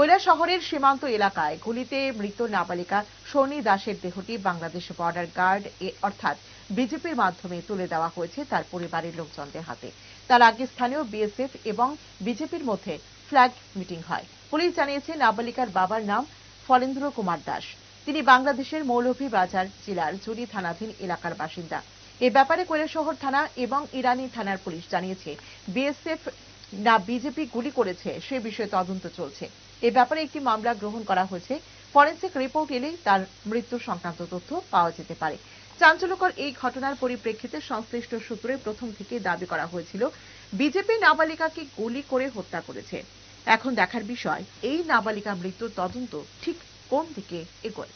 কৈলা শহরের সীমান্ত এলাকায় গুলিতে মৃত নাবালিকা শনি দাসের দেহটি বাংলাদেশ বর্ডার গার্ড অর্থাৎ বিজেপির মাধ্যমে তুলে দেওয়া হয়েছে তার পরিবারের লোকজনদের হাতে। তার আগে স্থানীয় বিএসএফ এবং বিজেপির মধ্যে ফ্ল্যাগ মিটিং হয়। পুলিশ জানিয়েছে নাবালিকার বাবার নাম ফলেন্দ্র কুমার দাস। তিনি বাংলাদেশের মৌলভীবাজার জেলার জুড়ি থানাধীন এলাকার বাসিন্দা। এ ব্যাপারে কৈলাসহর থানা এবং ইরানি থানার পুলিশ জানিয়েছে, বিএসএফ না বিজেপি গুলি করেছে, সে বিষয়ে তদন্ত চলছে। এ ব্যাপারে একটি মামলা গ্রহণ করা হয়েছে। ফরেন্সিক রিপোর্ট এলেই তার মৃত্যু সংক্রান্ত তথ্য পাওয়া যেতে পারে। চাঞ্চল্যকর এই ঘটনার পরিপ্রেক্ষিতে সংশ্লিষ্ট সূত্রে প্রথম থেকে দাবি করা হয়েছিল, বিজেপি নাবালিকাকে গুলি করে হত্যা করেছে। এখন দেখার বিষয়, এই নাবালিকা মৃত্যুর তদন্ত ঠিক কোন দিকে এগোয়?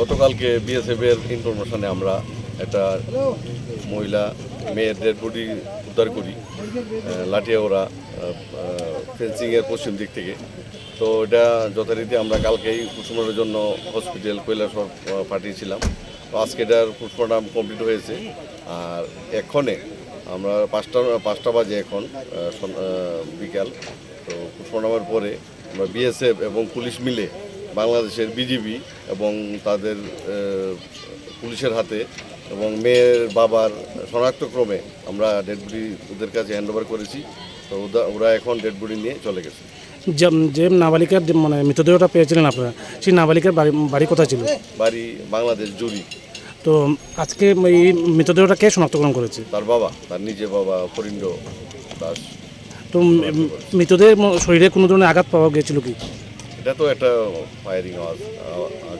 গতকালকে বিএসএফ এর ইনফরমেশনে আমরা একটা মহিলা মেয়ের ডেড বডি উদ্ধার করি আহ, লাঠিয়াওড়া ফেন্সিংয়ের পশ্চিম দিক থেকে। তো এটা যথারীতি আমরা কালকেই পোস্টমর্টমের জন্য হসপিটাল কৈলাসর পাঠিয়েছিলাম। তো আজকে এটার পোস্টমর্টম কমপ্লিট হয়েছে। আর এক্ষণে আমরা পাঁচটা পাঁচটা বাজে এখন বিকাল। তো পুষ্পনামের পরে আমরা বিএসএফ এবং পুলিশ মিলে বাংলাদেশের বিজিবি এবং তাদের পুলিশের হাতে এবং মেয়ের বাবার শনাক্তক্রমে আমরা ডেড বডি ওদের কাছে হ্যান্ড ওভার করেছি। তো ওদা- ওরা এখন ডেড বডি নিয়ে চলে গেছে। যে নাবালিকার মানে মৃতদেহটা পেয়েছিলেন আপনারা সেই নাবালিকার বাড়ি বাড়ি কোথায় ছিল? বাড়ি বাংলাদেশ জুরি। তো আজকে এই মৃতদেহটা কে শনাক্তকরণ করেছে? তার বাবা তার নিজে বাবা ফরিন্দ দাস। তো ম- মৃতদেহের শরীরে কোনো ধরনের আঘাত পাওয়া গিয়েছিল কি? এটা তো একটা ফায়ারিং আওয়াজ আওয়া-